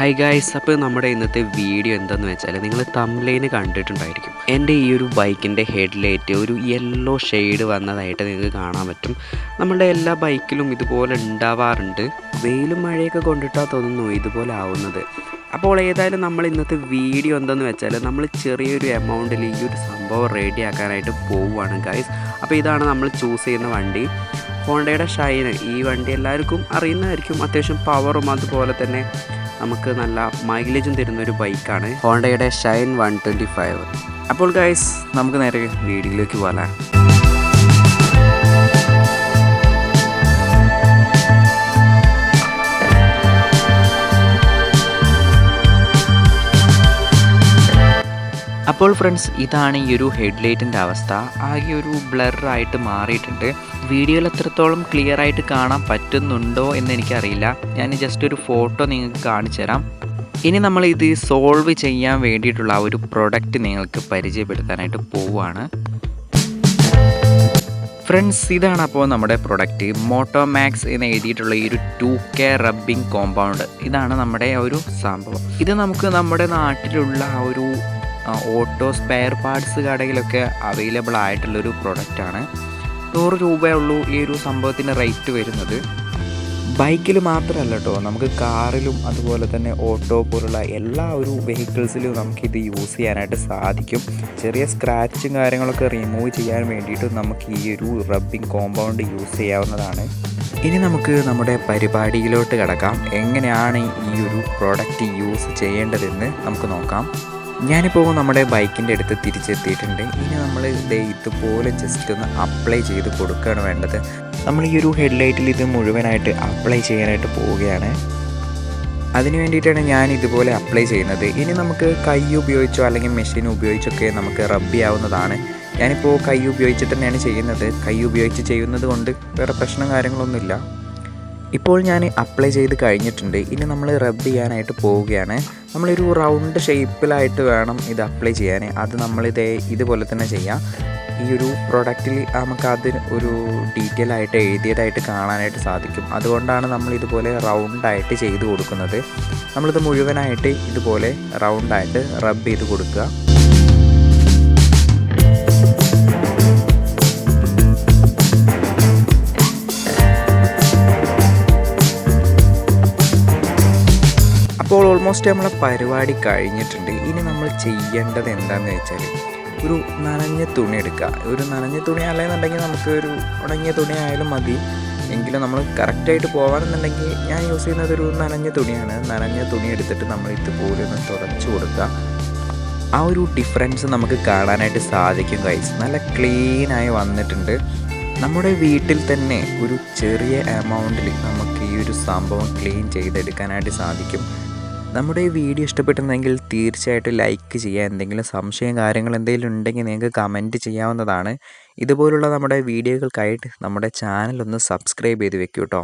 Hi guys അപ്പോൾ നമ്മുടെ ഇന്നത്തെ വീഡിയോ എന്താന്ന് വെച്ചാൽ നിങ്ങൾ തംലൈന് കണ്ടിട്ടുണ്ടായിരിക്കും. എന്റെ ഈ ഒരു ബൈക്കിന്റെ ഹെഡ്ലൈറ്റ് ഒരു യെല്ലോ ഷെയ്ഡ് വന്നതായിട്ട് നിങ്ങൾക്ക് കാണാൻ പറ്റും. നമ്മുടെ എല്ലാ ബൈക്കിലും ഇതുപോലെ ഉണ്ടാവാറുണ്ട്. വെയിലും മഴയൊക്കെ കൊണ്ടിട്ടാൽ തോന്നുന്നു ഇതുപോലെ ആവുന്നത്. അപ്പോൾ ഏതായാലും നമ്മൾ ഇന്നത്തെ വീഡിയോ എന്താണെന്ന് വെച്ചാൽ നമ്മൾ ചെറിയൊരു എമൗണ്ടിൽ ഈ ഒരു സംഭവം റെഡിയാക്കാനായിട്ട് പോവുകയാണ് ഗൈസ് അപ്പോൾ ഇതാണ് നമ്മൾ ചൂസ് ചെയ്യുന്ന വണ്ടി. ഹോണ്ടയുടെ ഷൈന് ഈ വണ്ടി എല്ലാവർക്കും അറിയുന്നതായിരിക്കും. അത്യാവശ്യം പവറും അതുപോലെ തന്നെ നമുക്ക് നല്ല മൈലേജും തരുന്ന ഒരു ബൈക്കാണ്. ഹോണ്ടയുടെ ഷൈൻ വൺ ട്വന്റി ഫൈവ്. അപ്പോൾ ഗൈസ് നമുക്ക് നേരെ വീഡിയോയിലേക്ക് പോകാം അപ്പോൾ ഫ്രണ്ട്സ് ഇതാണ് ഈ ഒരു ഹെഡ്ലൈറ്റിന്റെ അവസ്ഥ. ആകെ ഒരു ബ്ലറായിട്ട് മാറിയിട്ടുണ്ട്. വീഡിയോയിൽ എത്രത്തോളം ക്ലിയർ ആയിട്ട് കാണാൻ പറ്റുന്നുണ്ടോ എന്ന് എനിക്കറിയില്ല. ഞാൻ ജസ്റ്റ് ഒരു ഫോട്ടോ നിങ്ങൾക്ക് കാണിച്ചു തരാം. ഇനി നമ്മൾ ഇത് സോൾവ് ചെയ്യാൻ വേണ്ടിയിട്ടുള്ള ഒരു പ്രൊഡക്റ്റ് നിങ്ങൾക്ക് പരിചയപ്പെടുത്താനായിട്ട് പോവുകയാണ്. ഫ്രണ്ട്സ് ഇതാണ് അപ്പോൾ നമ്മുടെ പ്രൊഡക്റ്റ് മോട്ടോമാക്സ് എന്ന് എഴുതിയിട്ടുള്ള ഈ ഒരു ടു കെ റബ്ബിംഗ് കോമ്പൗണ്ട് ഇതാണ് നമ്മുടെ ഒരു സംഭവം. ഇത് നമുക്ക് നമ്മുടെ നാട്ടിലുള്ള ഒരു ഓട്ടോ സ്പെയർ പാർട്സ് കടയിലൊക്കെ അവൈലബിൾ ആയിട്ടുള്ളൊരു പ്രൊഡക്റ്റാണ് നൂറ് രൂപയേ ഉള്ളൂ ഈ ഒരു സംഭവത്തിന്റെ റേറ്റ് വരുന്നത്. ബൈക്കിൽ മാത്രമല്ല കേട്ടോ നമുക്ക് കാറിലും അതുപോലെ തന്നെ ഓട്ടോ പോലുള്ള എല്ലാ ഒരു വെഹിക്കിൾസിലും നമുക്കിത് യൂസ് ചെയ്യാനായിട്ട് സാധിക്കും. ചെറിയ സ്ക്രാച്ചും കാര്യങ്ങളൊക്കെ റിമൂവ് ചെയ്യാൻ വേണ്ടിയിട്ട് നമുക്ക് ഈ ഒരു റബ്ബിംഗ് കോമ്പൗണ്ട് യൂസ് ചെയ്യാവുന്നതാണ്. ഇനി നമുക്ക് നമ്മുടെ പരിപാടിയിലോട്ട് കിടക്കാം. എങ്ങനെയാണ് ഈ ഒരു പ്രോഡക്റ്റ് യൂസ് ചെയ്യേണ്ടതെന്ന് നമുക്ക് നോക്കാം. ഞാനിപ്പോൾ നമ്മുടെ ബൈക്കിന്റെ അടുത്ത് തിരിച്ചെത്തിയിട്ടുണ്ട്. ഇനി നമ്മൾ ഇത് ഇതുപോലെ ജസ്റ്റ് ഒന്ന് അപ്ലൈ ചെയ്ത് കൊടുക്കുകയാണ് വേണ്ടത്. നമ്മൾ ഈ ഒരു ഹെഡ്ലൈറ്റിൽ ഇത് മുഴുവനായിട്ട് അപ്ലൈ ചെയ്യാനായിട്ട് പോവുകയാണ്. അതിന് വേണ്ടിയിട്ടാണ് ഞാൻ ഇതുപോലെ അപ്ലൈ ചെയ്യുന്നത്. ഇനി നമുക്ക് കൈ ഉപയോഗിച്ചോ അല്ലെങ്കിൽ മെഷീൻ ഉപയോഗിച്ചൊക്കെ നമുക്ക് റബ്ബ് ചെയ്യാവുന്നതാണ്. ഞാനിപ്പോൾ കൈ ഉപയോഗിച്ചിട്ട് തന്നെയാണ് ചെയ്യുന്നത്. കൈ ഉപയോഗിച്ച് ചെയ്യുന്നത് കൊണ്ട് വേറെ പ്രശ്നം കാര്യങ്ങളൊന്നുമില്ല. ഇപ്പോൾ ഞാൻ അപ്ലൈ ചെയ്ത് കഴിഞ്ഞിട്ടുണ്ട്. ഇനി നമ്മൾ റബ് ചെയ്യാനായിട്ട് പോവുകയാണ്. നമ്മളൊരു റൗണ്ട് ഷേപ്പിലായിട്ട് വേണം ഇത് അപ്ലൈ ചെയ്യാൻ. അത് നമ്മളിതേ ഇതുപോലെ തന്നെ ചെയ്യാം. ഈ ഒരു പ്രൊഡക്റ്റിൽ നമുക്ക് അത് ഒരു ഡീറ്റെയിൽ ആയിട്ട് എഴുതിയതായിട്ട് കാണാനായിട്ട് സാധിക്കും. അതുകൊണ്ടാണ് നമ്മൾ ഇതുപോലെ റൗണ്ടായിട്ട് ചെയ്ത് കൊടുക്കുന്നത്. നമ്മളിത് മുഴുവനായിട്ട് ഇതുപോലെ റൗണ്ടായിട്ട് റബ് ചെയ്ത് കൊടുക്കുക. ഓൾമോസ്റ്റ് നമ്മളെ പരിപാടി കഴിഞ്ഞിട്ടുണ്ട്. ഇനി നമ്മൾ ചെയ്യേണ്ടത് എന്താണെന്ന് വെച്ചാൽ ഒരു നനഞ്ഞ തുണി എടുക്കുക. ഒരു നനഞ്ഞ തുണി അല്ലെന്നുണ്ടെങ്കിൽ നമുക്ക് ഒരു ഉണങ്ങിയ തുണി ആയാലും മതി. എങ്കിലും നമ്മൾ കറക്റ്റായിട്ട് പോകാമെന്നുണ്ടെങ്കിൽ ഞാൻ യൂസ് ചെയ്യുന്നത് ഒരു നനഞ്ഞ തുണിയാണ്. നനഞ്ഞ തുണി എടുത്തിട്ട് നമ്മൾ ഇതുപോലെ ഒന്ന് തുടച്ചു കൊടുക്കുക. ആ ഒരു ഡിഫറൻസ് നമുക്ക് കാണാനായിട്ട് സാധിക്കും കൈസ് നല്ല ക്ലീനായി വന്നിട്ടുണ്ട്. നമ്മുടെ വീട്ടിൽ തന്നെ ഒരു ചെറിയ എമൗണ്ടിൽ നമുക്ക് ഈ ഒരു സംഭവം ക്ലീൻ ചെയ്തെടുക്കാനായിട്ട് സാധിക്കും. നമ്മുടെ ഈ വീഡിയോ ഇഷ്ടപ്പെട്ടുന്നെങ്കിൽ തീർച്ചയായിട്ടും ലൈക്ക് ചെയ്യുക. എന്തെങ്കിലും സംശയം കാര്യങ്ങൾ എന്തെങ്കിലും ഉണ്ടെങ്കിൽ നിങ്ങൾക്ക് കമന്റ് ചെയ്യാവുന്നതാണ്. ഇതുപോലുള്ള നമ്മുടെ വീഡിയോകൾക്കായിട്ട് നമ്മുടെ ചാനൽ ഒന്ന് സബ്സ്ക്രൈബ് ചെയ്ത് വെക്കൂ കേട്ടോ